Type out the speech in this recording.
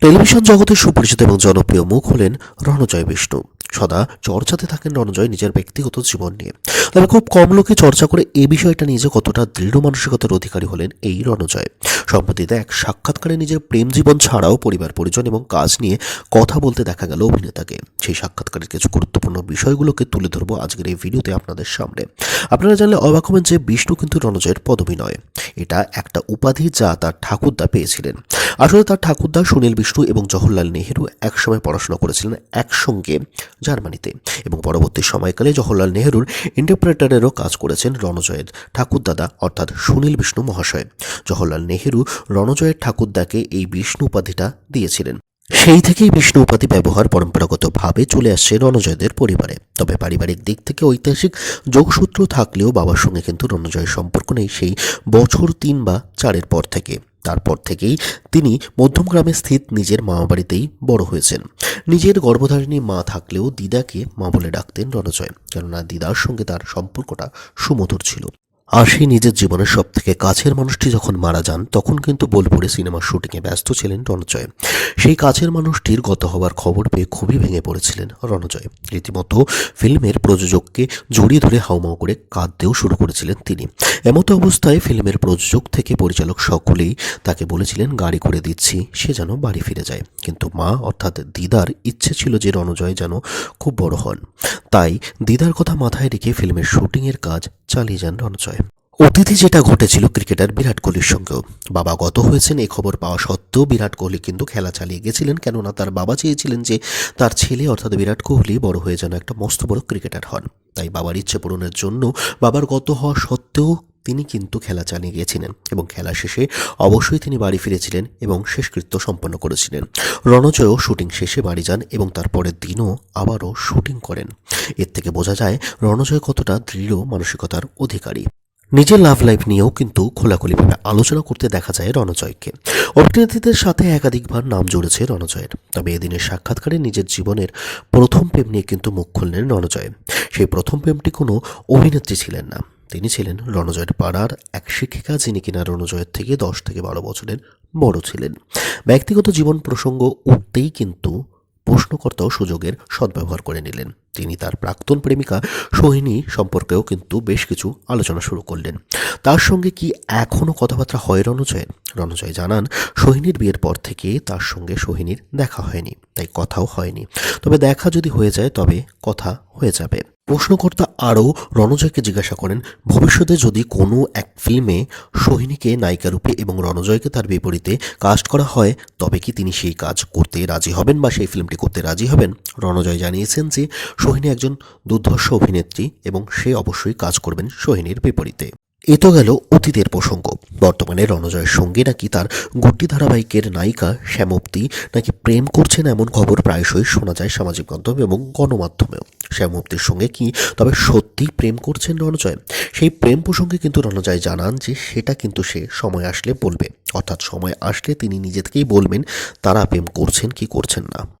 Television জগতে সুপরিচিত এবং জনপ্রিয় মুখ হলেন রণজয় বিষ্ণু। সদা চর্চাতে থাকেন রণজয় নিজের ব্যক্তিগত জীবন নিয়ে। তবে খুব কম লোকে চর্চা করে এই বিষয়টা নিয়ে যে কতটা দৃঢ় মানসিকতার অধিকারী হলেন এই রণজয়। সম্প্রতিতে এক সাক্ষাৎকারে নিজের প্রেম জীবন ছাড়াও পরিবার, পরিজন এবং কাজ নিয়ে কথা বলতে দেখা গেল অভিনেতাকে। সেই সাক্ষাৎকারের কিছু গুরুত্বপূর্ণ বিষয়গুলোকে তুলে ধরবো আজকের এই ভিডিওতে আপনাদের সামনে। আপনারা জানলে অবাক হবেন যে বিষ্ণু কিন্তু রণজয়ের পদবী নয়। এটা একটা উপাধি যা তার ঠাকুরদা পেয়েছিলেন। আসলে তার ঠাকুরদা সুনীল বিষ্ণু এবং জওহরলাল নেহেরু একসময় পড়াশোনা করেছিলেন একসঙ্গে জার্মানিতে এবং পরবর্তী সময়কালে জওহরলাল নেহেরুর ইন্টারপ্রেটারেরও কাজ করেছেন রণজয়ের ঠাকুরদাদা অর্থাৎ সুনীল বিষ্ণু মহাশয়। জওহরলাল নেহেরু রণজয়ের ঠাকুরদাকে এই বিষ্ণু উপাধিটা দিয়েছিলেন। সেই থেকেই বিষ্ণু উপাধি ব্যবহার পরম্পরাগতভাবে চলে আসছে রণজয়দের পরিবারে। তবে পারিবারিক দিক থেকে ঐতিহাসিক যোগসূত্র থাকলেও বাবার সঙ্গে কিন্তু রণজয়ের সম্পর্ক নেই সেই বছর তিন বা চারের পর থেকে। তারপর থেকেই তিনি মধ্যমগ্রামে স্থিত নিজের মামাবাড়িতেই বড় হয়েছেন। নিজের গর্ভধারিণী মা থাকলেও দিদাকে মা বলে ডাকতেন রণজয়, কেননা দিদার সঙ্গে তার সম্পর্কটা সুমধুর ছিল। সেই নিজের জীবনের সব থেকে কাছের মানুষটি যখন মারা যান, তখন কিন্তু বোলপুরে সিনেমার শুটিংয়ে ব্যস্ত ছিলেন রণজয়। সেই কাছের মানুষটির গত হওয়ার খবর পেয়ে খুবই ভেঙে পড়েছিলেন রণজয়। রীতিমতো ফিল্মের প্রযোজককে জড়িয়ে ধরে হাউমাউ করে কাঁদতেও শুরু করেছিলেন তিনি। এমতো অবস্থায় ফিল্মের প্রযোজক থেকে পরিচালক সকলেই তাকে বলেছিলেন, গাড়ি করে দিচ্ছি, সে যেন বাড়ি ফিরে যায়। কিন্তু মা, অর্থাৎ দিদার, ইচ্ছে ছিল যে রণজয় যেন খুব বড় হন। তাই দিদার কথা মাথায় রেখে ফিল্মের শুটিংয়ের কাজ চালিয়ে যান রণজয়। অতীতে যেটা ঘটেছিল ক্রিকেটার বিরাট কোহলির সঙ্গেও। বাবা গত হয়েছেন এই খবর পাওয়া সত্ত্বেও বিরাট কোহলি কিন্তু খেলা চালিয়ে গেছিলেন, কেননা তার বাবা চেয়েছিলেন যে তার ছেলে, অর্থাৎ বিরাট কোহলি, বড় হয়ে যেন একটা মস্ত বড় ক্রিকেটার হন। তাই বাবার ইচ্ছে পূরণের জন্য বাবার গত হওয়া সত্ত্বেও তিনি কিন্তু খেলা চালিয়ে গিয়েছিলেন এবং খেলা শেষে অবশ্যই তিনি বাড়ি ফিরেছিলেন এবং শেষকৃত্য সম্পন্ন করেছিলেন। রণজয়ও শুটিং শেষে বাড়ি যান এবং তারপরের দিনও আবারও শুটিং করেন। এর থেকে বোঝা যায়, রণজয় কতটা দৃঢ় মানসিকতার অধিকারী। নিজের লাভ লাইফ নিয়েও কিন্তু খোলাখুলিভাবে আলোচনা করতে দেখা যায় রণজয়কে। অভিনেত্রীদের সাথে একাধিকবার নাম জুড়েছে রণজয়ের। তবে এদিনের সাক্ষাৎকারে নিজের জীবনের প্রথম প্রেম নিয়ে কিন্তু মুখ খুললেন রণজয়। সেই প্রথম প্রেমটি কোনো অভিনেত্রী ছিলেন না। তিনি ছিলেন রণজয়ের পাড়ার এক শিক্ষিকা যিনি কিনা রণজয়ের থেকে দশ থেকে বারো বছরের বড় ছিলেন। ব্যক্তিগত জীবন প্রসঙ্গ উঠতেই কিন্তু প্রশ্নকর্তাও সুযোগের সদ্ব্যবহার করে নিলেন। তিনি তার প্রাক্তন প্রেমিকা সোহিনী সম্পর্কেও কিন্তু বেশ কিছু আলোচনা শুরু করলেন। তার সঙ্গে কি এখনও কথাবার্তা হয় রণজয়ের? রণজয় জানান, সোহিনীর বিয়ের পর থেকে তার সঙ্গে সোহিনীর দেখা হয়নি, তাই কথাও হয়নি। তবে দেখা যদি হয়ে যায়, তবে কথা হয়ে যাবে। প্রশ্নকর্তা আরও রণজয়কে জিজ্ঞাসা করেন, ভবিষ্যতে যদি কোনো এক ফিল্মে সোহিনীকে নায়িকা রূপে এবং রণজয়কে তার বিপরীতে কাস্ট করা হয়, তবে কি তিনি সেই কাজ করতে রাজি হবেন বা সেই ফিল্মটি করতে রাজি হবেন? রণজয় জানিয়েছেন যে, সোহিনী একজন দুর্ধর্ষ অভিনেত্রী এবং সে অবশ্যই কাজ করবেন সোহিনীর বিপরীতে। এ তো গেল অতীতের প্রসঙ্গ। বর্তমানে রণজয়ের সঙ্গে নাকি তার গুড্ডি ধারাবাহিকের নায়িকা শ্যামপ্তি নাকি প্রেম করছেন এমন খবর প্রায়শই শোনা যায় সামাজিক মাধ্যমে এবং গণমাধ্যমেও। শ্যামপ্তির সঙ্গে কি তবে সত্যিই প্রেম করছেন রণজয়? সেই প্রেম প্রসঙ্গে কিন্তু রণজয় জানান যে সেটা কিন্তু সে সময় আসলে বলবে। অর্থাৎ সময় আসলে তিনি নিজে থেকেই বলবেন, তারা প্রেম করছেন কি করছেন না।